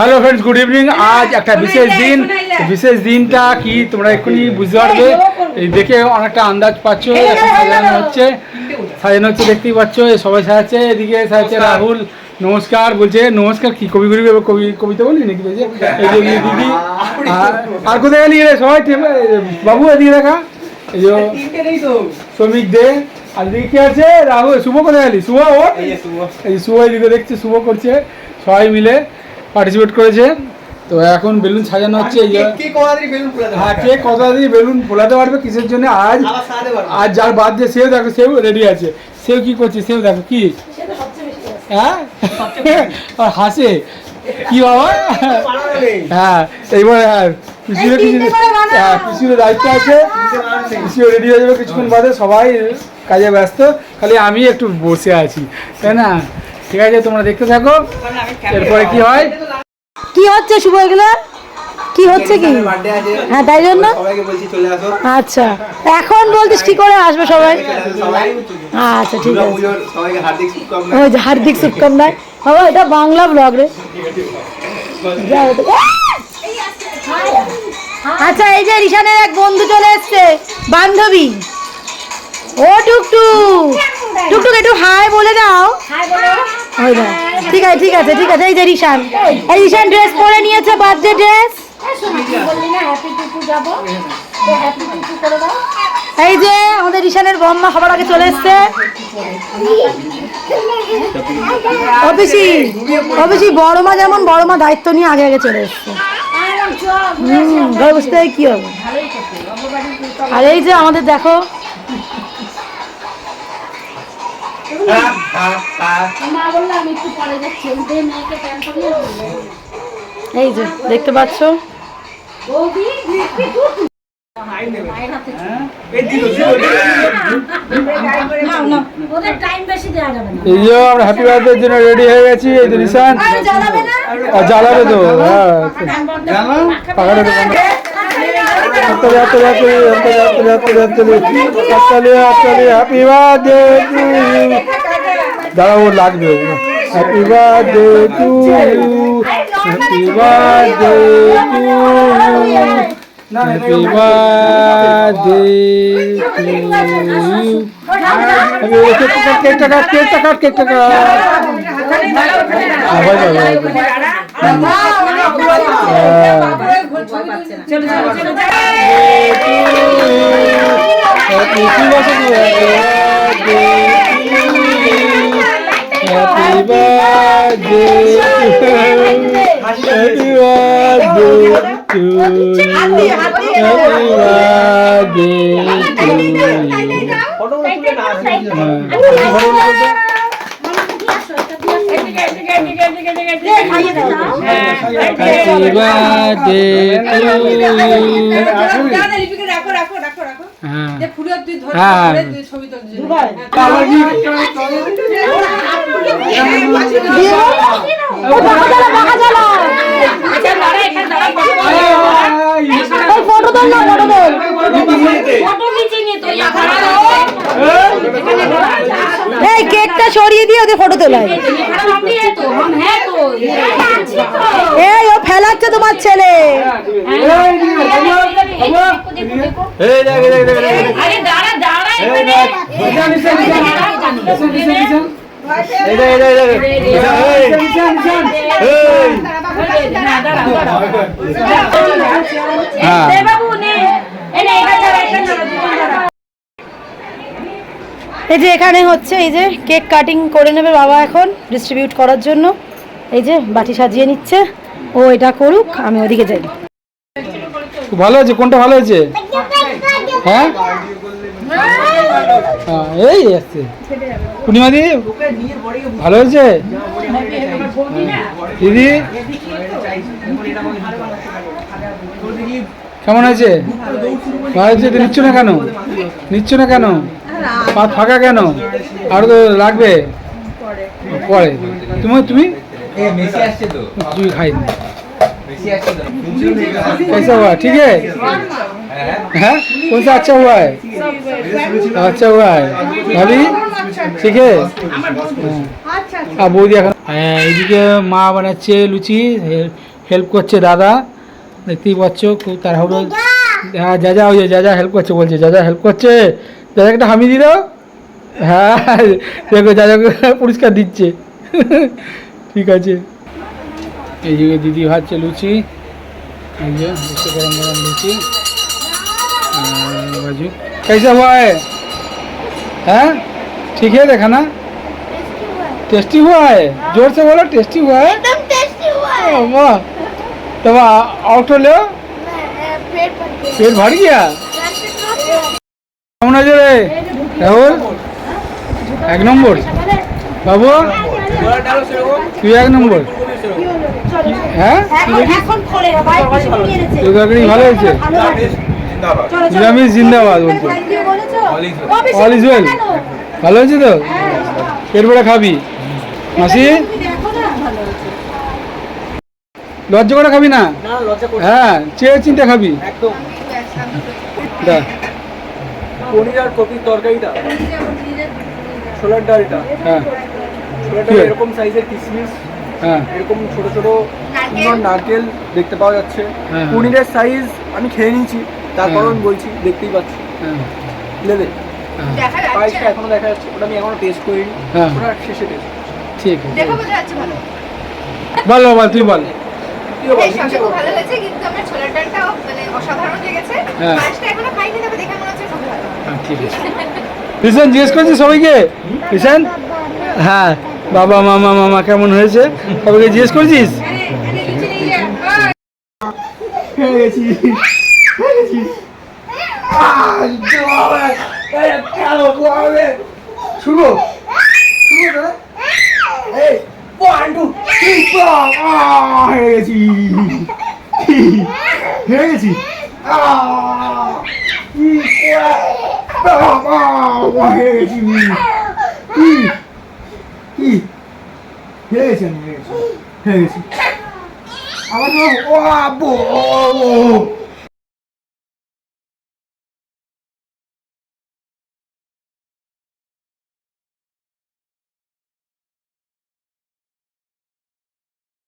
Friends good evening আজ একটা বিশেষ দিন। বিশেষ দিনটা কি তোমরা এক্ষুনি বুঝতে পারবে? এই দেখে অনেকটা আন্দাজ পাচ্ছ এখন সাজানো হচ্ছে। সাজানো হচ্ছে দেখতেই পাচ্ছ সবাই সাজাচ্ছে এদিকে সাজাচ্ছে রাহুল নমস্কার বলছে নমস্কার কি কবি গুরু কবি কবিতা বলি নাকি বলছে? এই যে দিদি আর- আর কোথায় গেলি রে? সবাই বাবু এদিকে দেখা। এই যে শ্রমিক দে। আর এদিকে কি আছে? রাহুল শুভ কোথায় গেলি? শুভ ও? এই শুভ এদিকে দেখছে শুভ করছে। সবাই মিলে পার্টিসিপেট করেছে। তো এখন বেলুন সাজানো হচ্ছে এই যে হ্যাঁ কে কত দিয়ে বেলুন ফোলাতে পারবে কিসের জন্য? আজ আজ যার বাদ দিয়ে সেও দেখো সেও রেডি আছে। সেও কি করছে সেও দেখো কি? হ্যাঁ? আর হাসে। কি বাবা? হ্যাঁ এইবার হ্যাঁ পিসিরও কিছু হ্যাঁ পিসিরও দায়িত্ব আছে। পিসিও রেডি হয়ে যাবে কিছুক্ষণ বাদে সবাই কাজে ব্যস্ত। খালি আমি একটু বসে আছি তাই না? ঠিক আছে তোমরা দেখতে থাকো। এরপরে কি হয়? কি হচ্ছে শুভ এগুলো? কি হচ্ছে কি? হ্যাঁ তাই জন্য? আচ্ছা। এখন বলতিস কি করে আসবে সবাই? আচ্ছা ঠিক আছে। হার্দিক শুভকামনা। ওই যে হার্দিক শুভকামনায়। বাবা এটা বাংলা ব্লগ রে। আচ্ছা এই যে রিশানের এক বন্ধু চলে এসছে বান্ধবী। ও টুকটুক। টুকটুক একটু হাই বলে দাও। ওই দাও। ঠিক আছে ঠিক আছে ঠিক আছে। এই যে রিশান। এই রিশান ড্রেস পরে নিয়েছে বার্থডে ড্রেস এই যে আমাদের রিশানের বম্মা সবার আগে চলে এসছে। অফিসি অফিসি বড় মা যেমন বড় মা দায়িত্ব নিয়ে আগে আগে চলে এসছে। ঘরে বসতে কি হবে? আর এই যে আমাদের দেখো এই যে দেখতে পাচ্ছ? ওদের টাইম বেশি দেওয়া যাবে না। এই যে আমরা হ্যাপি বার্থডের জন্য রেডি হয়ে গেছি এই যে রিসান আর জ্বালাবে তো হ্যাঁ। चलिए चलिए चलिए चलिए चलिए चलिए चलिए हैप्पी बर्थडे टू यू दादा वो लाग भी होगी happy birthday to you happy birthday to you happy birthday to you अबे cake cake cake cake cake cake cake आवाज़ आवाज़ ভয় পাচ্ছে না চলো চলো চলো Happy birthday Happy birthday to you Happy birthday to you photo তোল না ফটো তোল। এই কেকটা সরিয়ে দিয়ে ওদের ফটো তোলায়। এই ও ফেলাচ্ছে তোমার ছেলে। এই দেখ দেখ দেখ দেখ আরে দাঁড়া দাঁড়া এই এখানে দেখ নিশান নিশান নিশান নিশান নিশান নিশান এই দেখ এই দেখ এই দেখ এই নিশান নিশান এই হ্যাঁ বাবু নে এই নে এখানে দাঁড়া এখানে দাঁড়া দুজন দাঁড়া এই যে এখানে হচ্ছে এই যে কেক কাটিং করে নেবে বাবা এখন ডিস্ট্রিবিউট করার জন্য। এই যে বাটি সাজিয়ে নিচ্ছে ও এটা করুক আমি ওদিকে যাই। ভালো হয়েছে? কোনটা ভালো হয়েছে? হ্যাঁ? হ্যাঁ, এই আসছে। পূর্ণিমা দি ভালো হয়েছে? দিদি? কেমন আছে ভালো হয়েছে? নিচ্ছ না কেন? নিচ্ছ না কেন? পা ফাঁকা কেন আরো তো লাগবে পরে তুমি তুমি মেসি আসছে তো তুই খাই মেসি আসছে তো कैसा हुआ ठीक है हैं कौन सा अच्छा हुआ है अच्छा हुआ है ভাবি ঠিক আছে আর বৌদি এখন হ্যাঁ এইদিকে মা বানাচ্ছে লুচি হেল্প করছে দাদা দেখতেই পাচ্ছ খুব তাড়াহুড়ো হ্যাঁ যা যা ওই যে যা যা হেল্প করছে বলছে যা যা হেল্প করছে যা যা একটা হামি দি দাও হ্যাঁ দেখো যা যা পুরস্কার দিচ্ছে ঠিক আছে এই যে দিদি ভাজছে লুচি এই যে দেখতে গরম গরম লুচি और बाजू कैसा हुआ है हैं ठीक है देखा ना टेस्टी हुआ है जोर से बोलो टेस्टी हुआ है एकदम टेस्टी हुआ है ओ, वाह तब आउट ले मैं पेट भर गया না জোরে রাহুল? এক নম্বর। বাবু? তুই এক নম্বর। হ্যাঁ? তুই ভালো হয়েছে। নিরামিষ জিন্দাবাদ বলছে। অল ভালো হয়েছে তো? এরপরে খাবি। মাসি? লজ্জা করে খাবি না? হ্যাঁ চেয়ে চিন্তা খাবি। একদম। পনির আর কপির তরকারিটা? ছোলার ডালটা হ্যাঁ ছোলার ডাল এরকম সাইজের কিশমিশ হ্যাঁ। এরকম ছোট ছোট সুন্দর নারকেল দেখতে পাওয়া যাচ্ছে। হ্যাঁ। পনিরের সাইজ আমি খেয়ে নিয়েছি তারপর হ্যাঁ। আমি বলছি দেখতেই পাচ্ছি। হ্যাঁ। লেদে হ্যাঁ, সাইজটা এখনও দেখা যাচ্ছে ওটা আমি এখনও টেস্ট করিনি। ওটা শেষে টেস্ট ঠিক আছে। দেখো বোঝা যাচ্ছে ভালো। বল তুই বল। ভালো হয়েছে কিন্তু আমার ছোলার ডালটাও মানে অসাধারণ লেগেছে। মাছটা এখনও খাইনি তবে দেখে হ্যাঁ, রিসেন জিজ্ঞেস করছিস সবাইকে? রিসেন হ্যাঁ বাবা মামা মামা কেমন হয়েছে? সবাইকে জিজ্ঞেস করছিস? খেয়ে গেছি। হেরে গেছি। আহ, কি করে? আহ, হেরে গেছি কি কি হেরে গেছি আমি হেরে গেছি হেরে গেছি আমার ও আব্বু